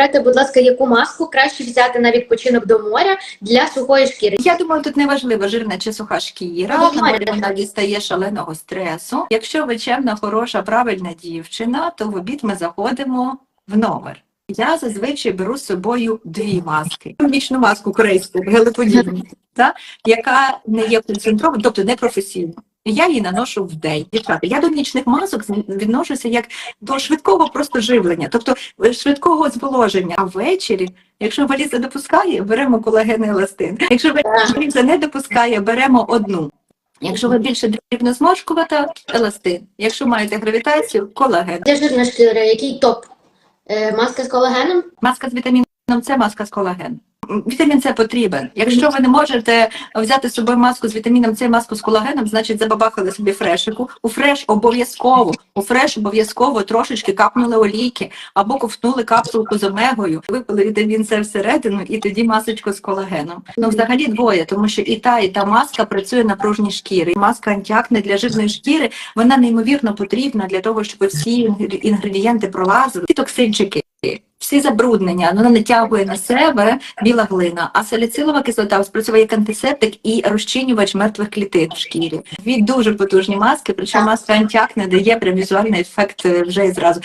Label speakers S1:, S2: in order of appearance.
S1: Радьте, будь ласка, яку маску краще взяти на відпочинок до моря для сухої шкіри?
S2: Я думаю, тут не важливо жирна чи суха шкіра.
S1: Ну,
S2: На морі вона дістає шаленого стресу. Якщо ви чемна, хороша, правильна дівчина, то в обід ми заходимо в номер. Я зазвичай беру з собою дві маски. Нічну маску корейську, гелеподібну, яка не є концентрованою, тобто не професійна. Я її наношу в день. Дівчата, я до нічних масок відношуся як до швидкого просто живлення, тобто е, швидкого зволоження. А ввечері, якщо валіза допускає, беремо колаген і еластин. Якщо валіза не допускає, беремо одну. Якщо ви більше дрібно зморшкувата, еластин. Якщо маєте гравітацію, колаген.
S1: Для жирної шкіри, який топ? Е, маска з колагеном?
S2: Маска з вітаміном С, маска з колагеном. Вітамін С потрібен. Якщо ви не можете взяти з собою маску з вітаміном С, маску з колагеном, значить забабахали собі фрешику. У фреш обов'язково, у фреш обов'язково трошечки капнули олійки або ковтнули капсулку з омегою, випили вітамін С всередину і тоді масочку з колагеном. Ну взагалі двоє, тому що і та, і та маска працює на пружній шкірі. Маска антіакне для жирної шкіри, вона неймовірно потрібна для того, щоб всі інгредієнти пролазили. Ці токсинчики. Всі забруднення вона натягує на себе біла глина, а саліцилова кислота спрацьовує як антисептик і розчинювач мертвих клітин в шкірі. Дві дуже потужні маски, причому маска антіакне дає прям візуальний ефект е, вже і зразу.